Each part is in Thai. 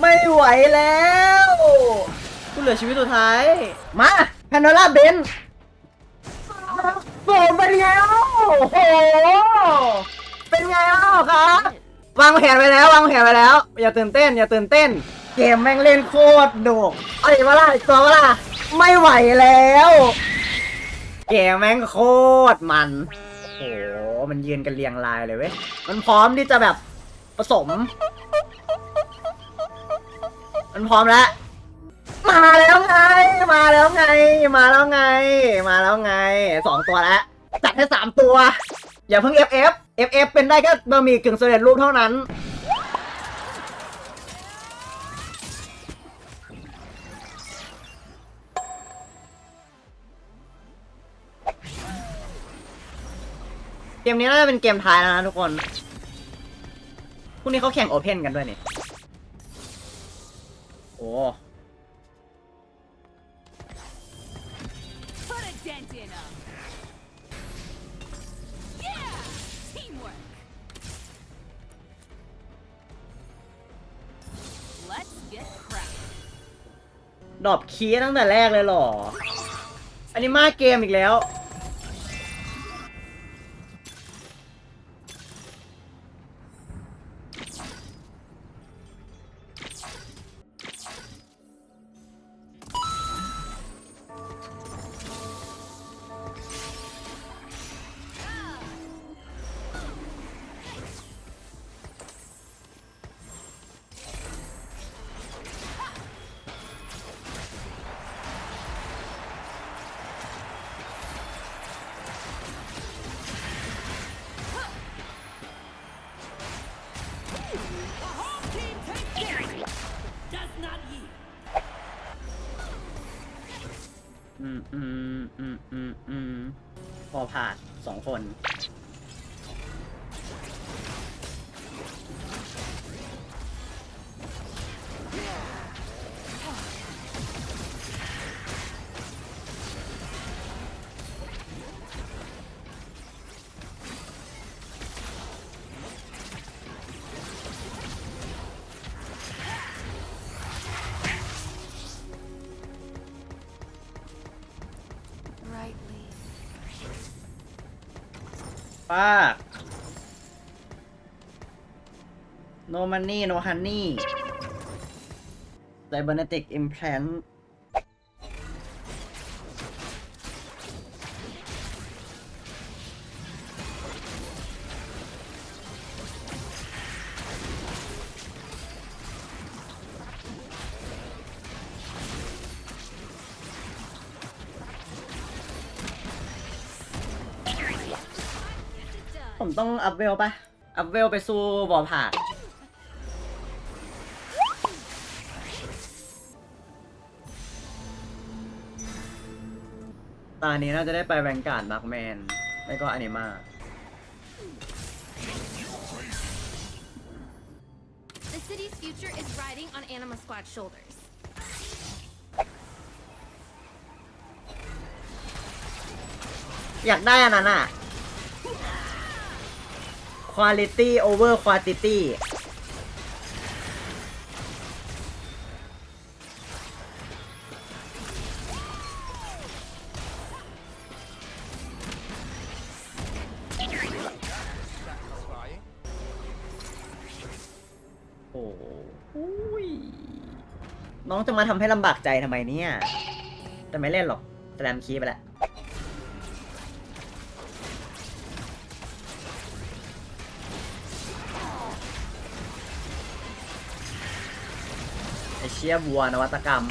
ไม่ไหวแล้วกูเหลือชีวิตสุดท้าย มาแพนโดล่าเบนโอ้เป็นไงเอ้าโอ้โห เป็นไงเอ้าครับ วางแผนไว้แล้ว วางแผนไว้แล้ว อย่าตื่นเต้น อย่าตื่นเต้น เกมแม่งเล่นโคตรดุเอาอีกมาล่ะอีกตัวมาล่ะไม่ไหวแล้ว เกมแม่งโคตรมัน โอ้โห มันยืนกันเรียงรายเลยเว้ย มันพร้อมที่จะแบบผสม มันพร้อมแล้ว มาแล้วไง มาแล้วไง มาแล้วไง มาแล้วไงสองตัวแล้วจัดให้สามตัว อย่าเพิ่ง FF FF เป็นได้แค่บะหมี่กึ่งสำเร็จรูปเท่านั้นเกมนี้น่าจะเป็นเกมท้ายแล้วนะทุกคน พรุ่งนี้เขาแข่งโอเพนกันด้วยนี่ คีตั้งแต่แรกเลยเหรออันนี้มาเกมอีกแล้ว ผ่านสองคน ปาก no money no honey cybernetic implant ผมต้องอัพเวลปะอัพเวลไปสู้บอผ่านตอนนี้น่าจะได้ไปแวนการ์ดมาร์กแมน ไม่ก็อนิมา The city's future is riding on Anima Squad's shoulders. อยากได้อันนั้นอะ quality over quantity โอ้โหยน้องจะมาทำให้ลำบากใจทำไมเนี่ย แต่ไม่เล่นหรอกแสลมคีไปแล้ว เชียบัวนวัตกรรม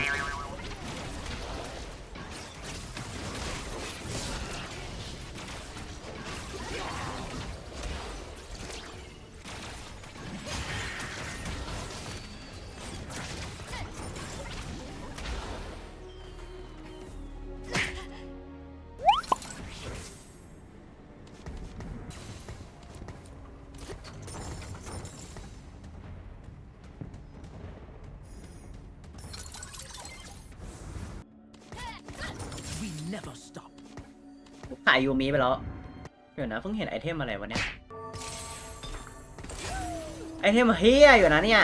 ายยูมิไปแล้ว เดี๋ยวนะเพิ่งเห็นไอเทมอะไรวะเนี่ย ไอเทมเฮียอยู่นะเนี่ย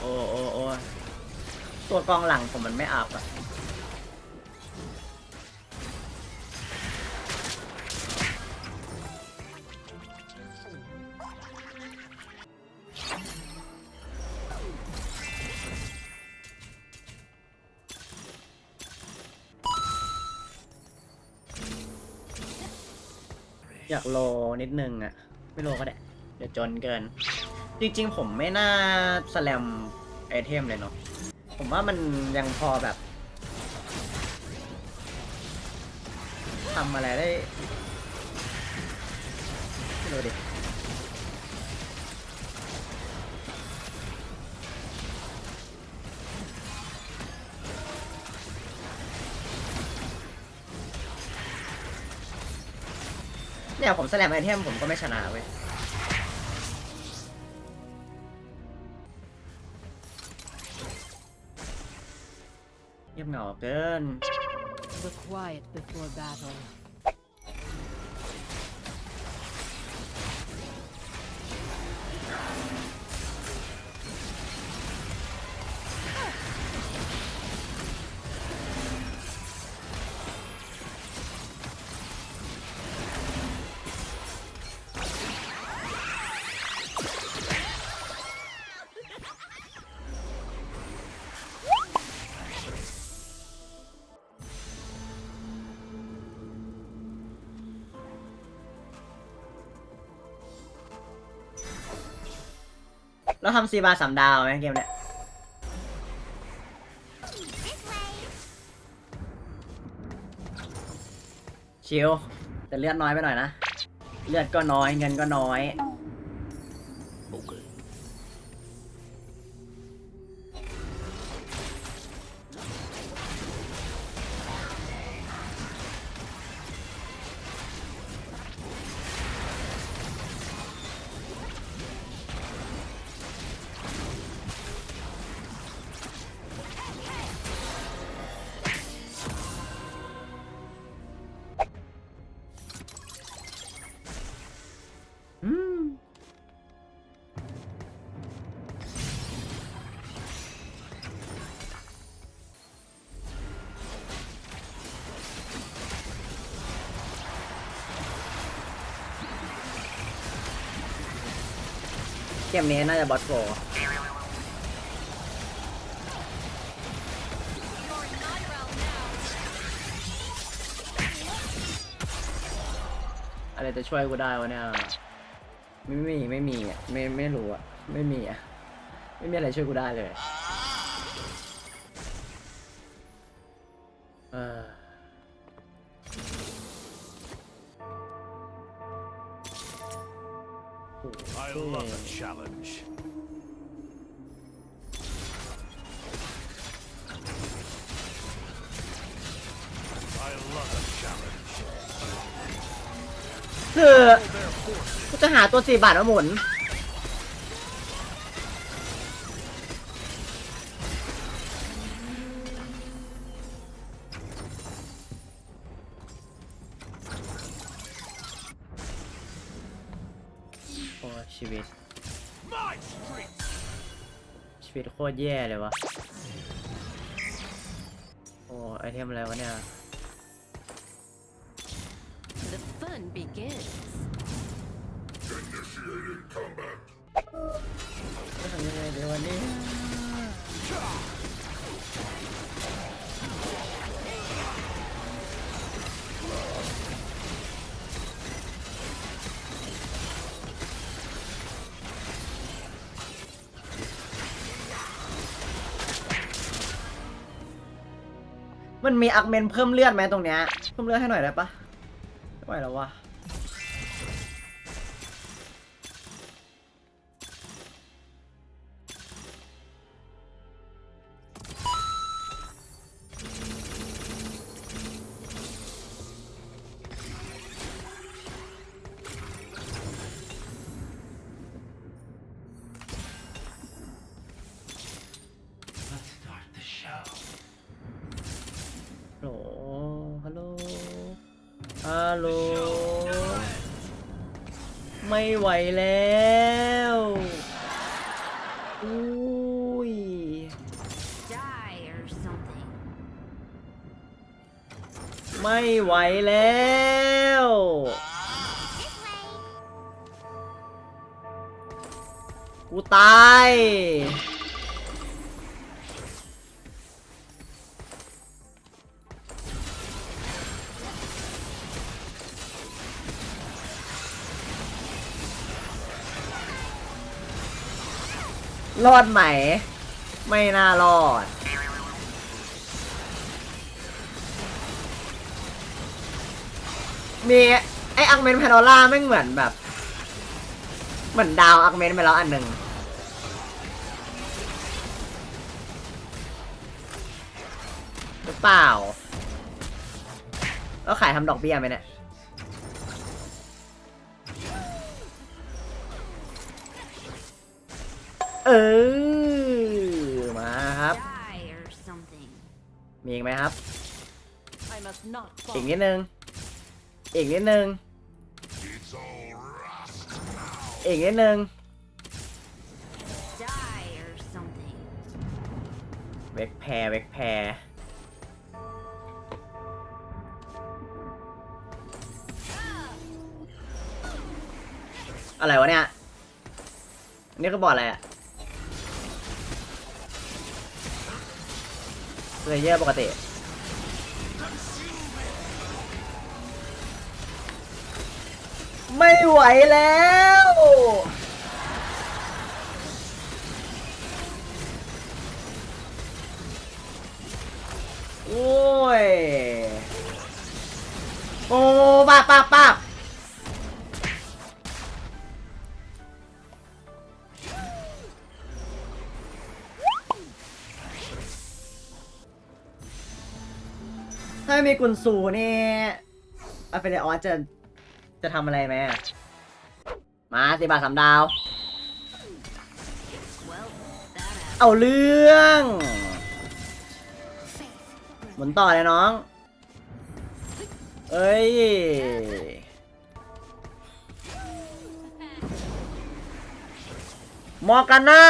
โอ้โอ้โอ้ตัวกองหลังผมมันไม่อับอะ ดนึงอะไม่รู้ก็ได้เดี๋ยวจนเกิน จริงๆ ผมไม่น่าสแลมไอเทมเลยเนาะผมว่ามันยังพอแบบทำอะไรได้ไม่รู้ดิ เนี่ยผมแสลมไอเทมผมก็ไม่ชนะเว้ยเงียบเหงาเกิน The quiet before battle. เราทำซีบาสามดาวไหมเกมเนี้ยชิลแต่เลือดน้อยไปหน่อยนะ เลือดก็น้อยเงินก็น้อย เกมนี้น่าจะบอสโฟอะไรจะช่วยกูได้วะเนี่ย ไม่มี ไม่มีอะ ไม่ ไม่รู้อะ ไม่มีอะ ไม่มีอะไรช่วยกูได้เลย I love a challenge. I love a challenge. คือกูจะหาตัวสี่บาทมาหมุน ตรแย่เลยวะ โอ้ไอเทมอะไรวะเนี่ย The fun begins. มันมีอักเมนเพิ่มเลือดไหมตรงเนี้ยเพิ่มเลือดให้หน่อยได้ปะไม่ไหวแล้ววะ ไม่ไหวแล้วอุ้ยไม่ไหวแล้วกูตาย รอดไหม ไม่น่ารอด มีไออังเมนแพนโดล่าไม่งเหมือนแบบ เหมือนดาวอังเมนไปแล้วอันหนึ่งหรือเปล่า แล้วขายทำดอกเบี้ยไหมเนี่ย เออ มาครับ Die or something. มีอีกไหมครับ I must not อีก fall. นิดนึง อีกนิดนึง It's all rust. อีกนิดนึง Die or something. เวกแพรเวกแพรอะไรวะเนี่ยอันนี่ก็บอกอะไรอะ เลเยอร์ปกติไม่ไหวแล้ว โอ้ย โอ้ปาบปาบปาบ ถ้ามีกุนซูนี่อาเฟเดออสจะจะทำอะไรไหมมาสิบาทสามดาว เอาเรื่องหมุนต่อเลยน้อง เอ้ย มอกันน่า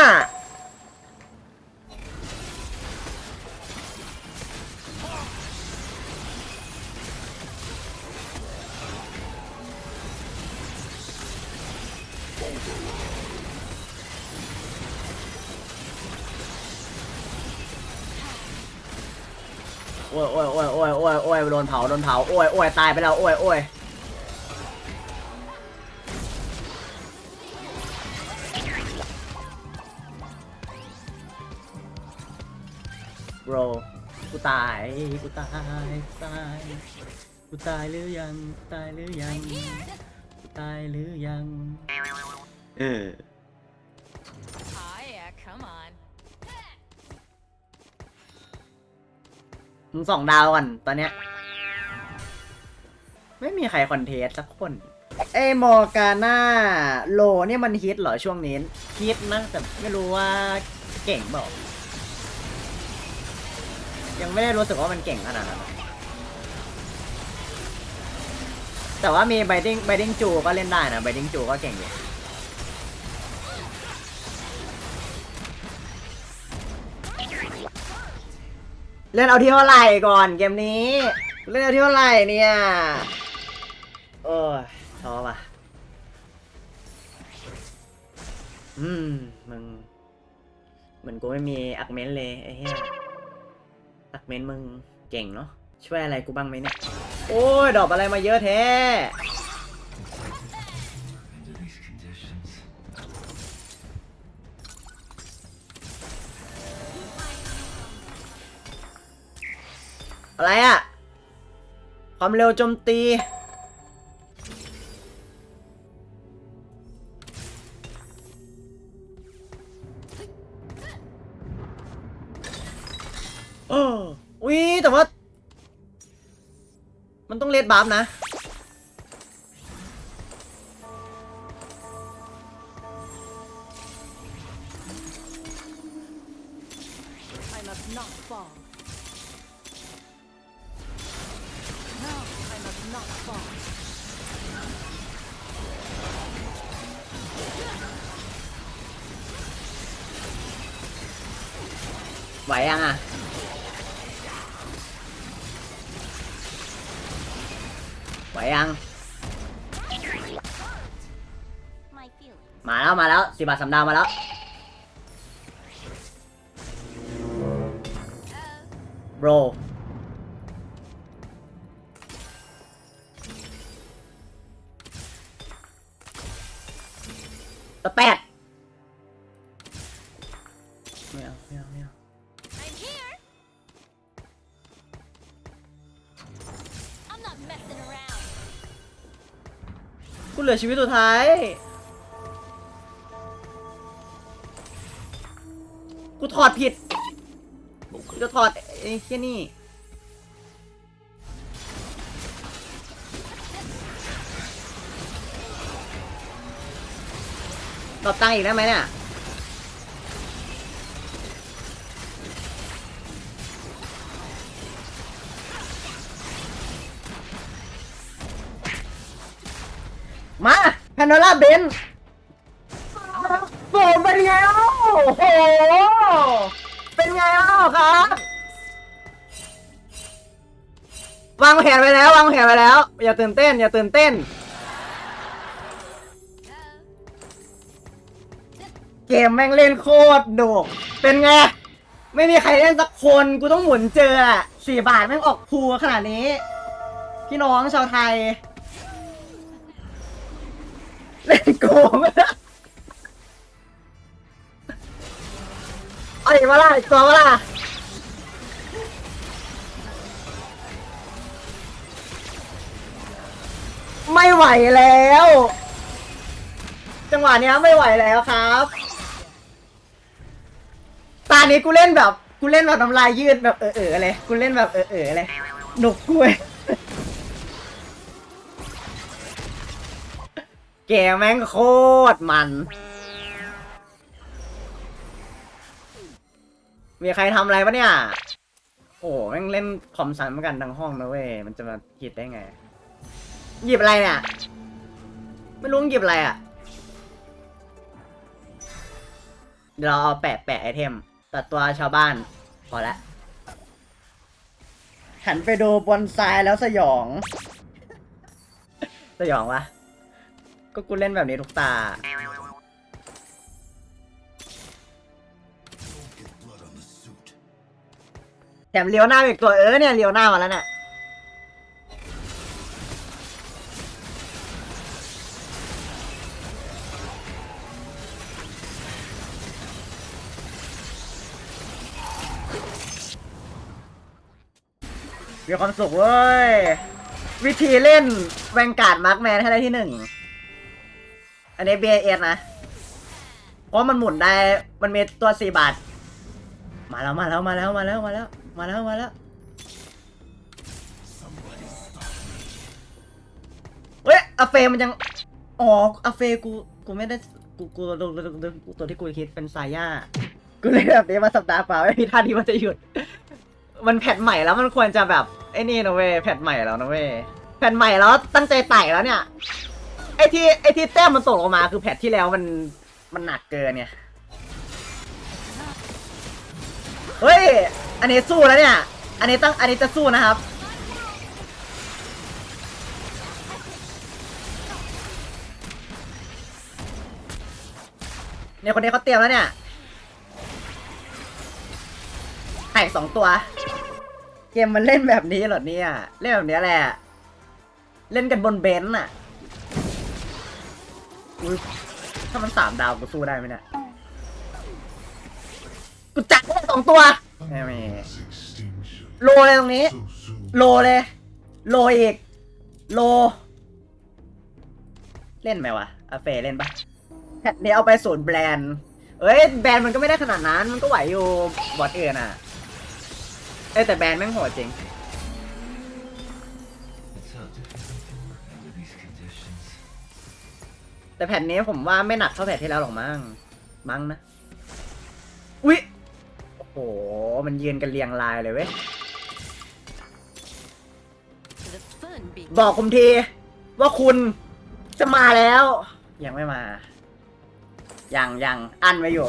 โอ้ยโอ้ยโอ้ยโอ้ยโอ้ยโอ้ยโดนเผาโดนเผาโอ้ยโอ้ยตายไปแล้วโอ้ยโอ้ยโบรกูตายกูตายตายกูตายหรือยังตายหรือยังกูตายหรือยังเออ มึงสองดาวก่อนตอนเนี้ย ไม่มีใครคอนเทสสักคน เอมอร์กาน่าโลเนี่ยมันฮิตเหรอช่วงนี้ฮิตนะแต่ไม่รู้ว่าเก่งเปล่ายังไม่ได้รู้สึกว่ามันเก่งขนาดนั้นแต่ว่ามีไบดิ้งไบดิ้งจูก็เล่นได้นะไบดิ้งจูก็เก่งอยู่ เล่นเอาที่เท่าไหร่ก่อนเกมนี้ เล่นเอาที่เท่าไหร่เนี่ยโอ้ยท้อว่ะอืมมึงเหมือนกูไม่มีอักเมนเลยไอ้เหี้ยอักเมนมึงเก่งเนาะช่วยอะไรกูบ้างไหมเนี่ยโอ้ยดอกอะไรมาเยอะแท้ อะไรอะ ความเร็วโจมตีอออุ้ยแต่ว่า มันต้องเลดบัฟนะ ไหวยังอะไหวยัง My feelings. มาแล้วมาแล้วสิบาทสำดาวมาแล้วโบร ชีวิตสุดท้าย กูถอดผิด กูจะถอดไอ้เที่ยนี่ ตอบตังอีกได้ไหมเนี่ย พนโดล่าเบนโอ้เป็นไงอ้าวโอ้โห เป็นไงอ้าวครับ วางแผนไว้แล้ววางแผนไว้แล้ว อย่าตื่นเต้น อย่าตื่นเต้น เกมแม่งเล่นโคตรโดก เป็นไง ไม่มีใครเล่นสักคน กูต้องหมุนเจอสี่บาทแม่งออกพูขนาดนี้ พี่น้องชาวไทย เล่นโกงเอาอีกมาล่ะอีกตัวมาล่ะไม่ไหวแล้ว จังหวะเนี้ยไม่ไหวแล้วครับ ตานี้กูเล่นแบบ กูเล่นแบบน้ำลายยืดแบบเออเออๆเลย กูเล่นแบบเออเออๆเลยหนุกกล้วย เกมแม่งโคตรมัน มีใครทำอะไรปะเนี่ย โอ้แม่งเล่นคอมสันเหมือนกันทั้งห้องนะเว้ย มันจะมาผิดได้ไง หยิบอะไรเนี่ย ไม่รู้หยิบอะไรอะ เดี๋ยวเราเอาแปะแปะไอเทม ตัดตัวชาวบ้าน พอละหันไปดูบนซ้ายแล้วสยอง สยองวะ ก็กูเล่นแบบนี้ทุกตา แถมเลี้ยวหน้าอีกตัวเออเนี่ยเลี้ยวหน้ามาแล้วเนี่ยมีความสุขเว้ย วิธีเล่นแวงการ์ดมาร์กแมนให้ได้ที่หนึ่ง อันนี้ BAS นะ เพราะมันหมุนได้ มันมีตัวสี่บาท มาแล้วมาแล้วมาแล้วมาแล้วมาแล้วมาแล้วมาแล้วเฮ้ยอาเฟมันยัง อ๋ออาเฟกู กูไม่ได้ กู กูตัวตัวที่กูคิดเป็นซาย่ากูเลยแบบนี้มาสัปดาห์เปล่าไม่มีท่าที่มันจะหยุด มันแพทใหม่แล้วมันควรจะแบบไอ้นี่นะเว้ยแพทใหม่แล้วนะเว้ยแพทใหม่แล้วตั้งใจไต่แล้วเนี่ย ไอที่ไอที่แต้มมันตกลงมาคือแพทที่แล้วมันมันหนักเกินเนี่ยเฮ้ย อันนี้สู้แล้วเนี่ย อันนี้ตั้งอันนี้จะสู้นะครับ เนี่ยคนนี้เขาเตรียมแล้วเนี่ยไข่สองตัว เกมมันเล่นแบบนี้เหรอเนี่ย เล่นแบบนี้แหละ เล่นกันบนเบนซ์อะ อุ๊ยถ้ามันสามดาวกูสู้ได้ไหมเนี่ย กูจัดได้สองตัวไม่ไม่โลเลยตรงนี้ โลเลย โลอีก โล เล่นไหมวะอาเฟเล่นปะแพทนี้เอาไปศูนย์แบรนด์เอ้ย แบรนด์มันก็ไม่ได้ขนาดนั้น มันก็ไหวอยู่ บอทเอื่นอะ เอ้ยแต่แบรนด์แม่งโหดจริง แต่แผ่นนี้ผมว่าไม่หนักเท่าแผ่นที่แล้วหรอกมั้งมั้งนะอุ๊ยโอ้โหมันยืนกันเรียงรายเลยเว้ยบอกผมทีว่าคุณจะมาแล้ว ยังไม่มายังยังอั้นไว้อยู่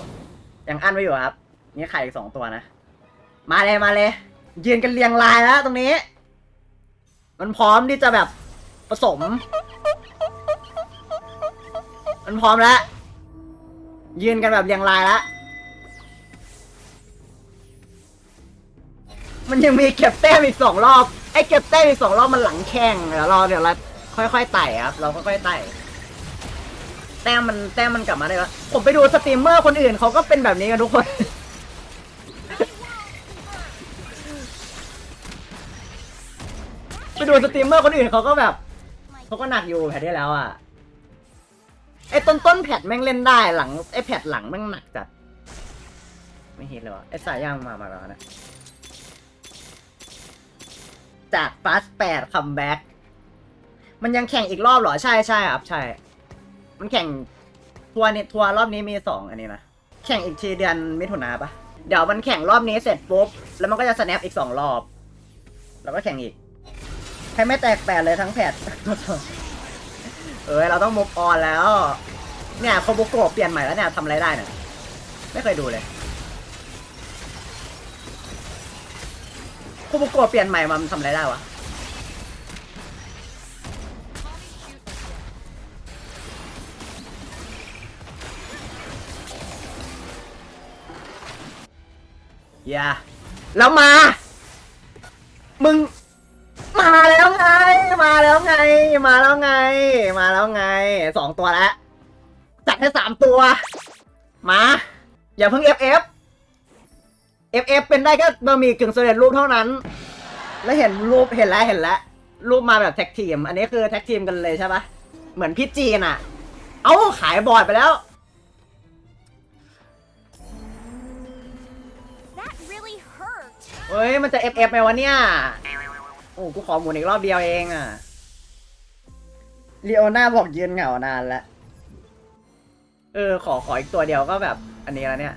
ยังอั้นไว้อยู่ครับ นี่ไข่อีกสองตัวนะ มาเลยมาเลยยืนกันเรียงรายแล้วตรงนี้ มันพร้อมที่จะแบบผสม มันพร้อมแล้ว ยืนกันแบบเรียงรายแล้วมันยังมีเก็บแต้มอีกสองรอบ ไอ้เก็บแต้มอีกสองรอบมันหลังแข่งเดี๋ยวรอเดี๋ยวเราค่อยๆไต่ครับ เราค่อยๆไต่ แต้มมันแต้มมันกลับมาได้แล้วผมไปดูสตรีมเมอร์คนอื่นเขาก็เป็นแบบนี้กันทุกคน ไปดูสตรีมเมอร์คนอื่นเขาก็แบบเขาก็หนักอยู่แพทที่แล้วอะ ไอ้ต้นต้นแพทแม่งเล่นได้หลังไอ้แพทหลังแม่งหนักจัด ไม่เห็นเลยวะไอ้สายย่างมามาแล้วนะ จากฟาสแปดคัมแบ็กมันยังแข่งอีกรอบเหรอ ใช่ใช่ครับ ใช่ มันแข่งทัวร์นี้ทัวร์รอบนี้มีสองอันนี้นะ แข่งอีกทีเดือนมิถุนาปะเดี๋ยวมันแข่งรอบนี้เสร็จปุ๊บ แล้วมันก็จะสแนปอีกสองรอบ แล้วก็แข่งอีกให้ไม่แตกแปดเลยทั้งแพท เอ้ยเราต้องมุกออนแล้ว เนี่ยโคบุโกะเปลี่ยนใหม่แล้วเนี่ยทำอะไรได้เนี่ยไม่เคยดูเลยโคบุโกะเปลี่ยนใหม่มามันทำอะไรได้วะอย่าแล้วมา มึง มาแล้วไง มาแล้วไง มาแล้วไง มาแล้วไงสองตัวแล้วจัดให้สามตัว มา อย่าเพิ่ง FF FF เป็นได้แค่บะหมี่กึ่งสำเร็จรูปเท่านั้น แล้วเห็นรูปเห็นแล้วเห็นแล้วรูปมาแบบแท็กทีม อันนี้คือแท็กทีมกันเลยใช่ปะเหมือนพี่จีนอะเอ้าขายบอร์ดไปแล้ว That really hurt. เฮ้ย มันจะ FF ไหมวะเนี่ยโอ้กูขอหมุนอีกรอบเดียวเองอะลีโอน่าบอกยืนเหงานานแล้ว เออ ขอขออีกตัวเดียวก็แบบ อันนี้แล้วเนี่ย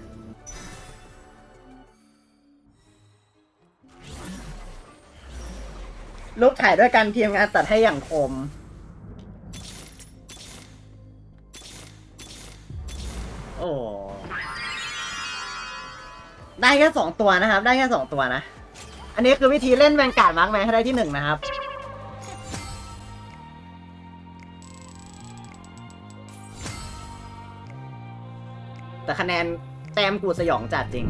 รูปถ่ายด้วยกันทีมงานตัดให้อย่างคม โอ้ ได้แค่สองตัวนะครับ ได้แค่สองตัวนะ อันนี้คือวิธีเล่นแวนการ์ดมาร์กแมนให้ได้ที่หนึ่งนะครับ แต่คะแนนแต้มกูสยองจัดจริง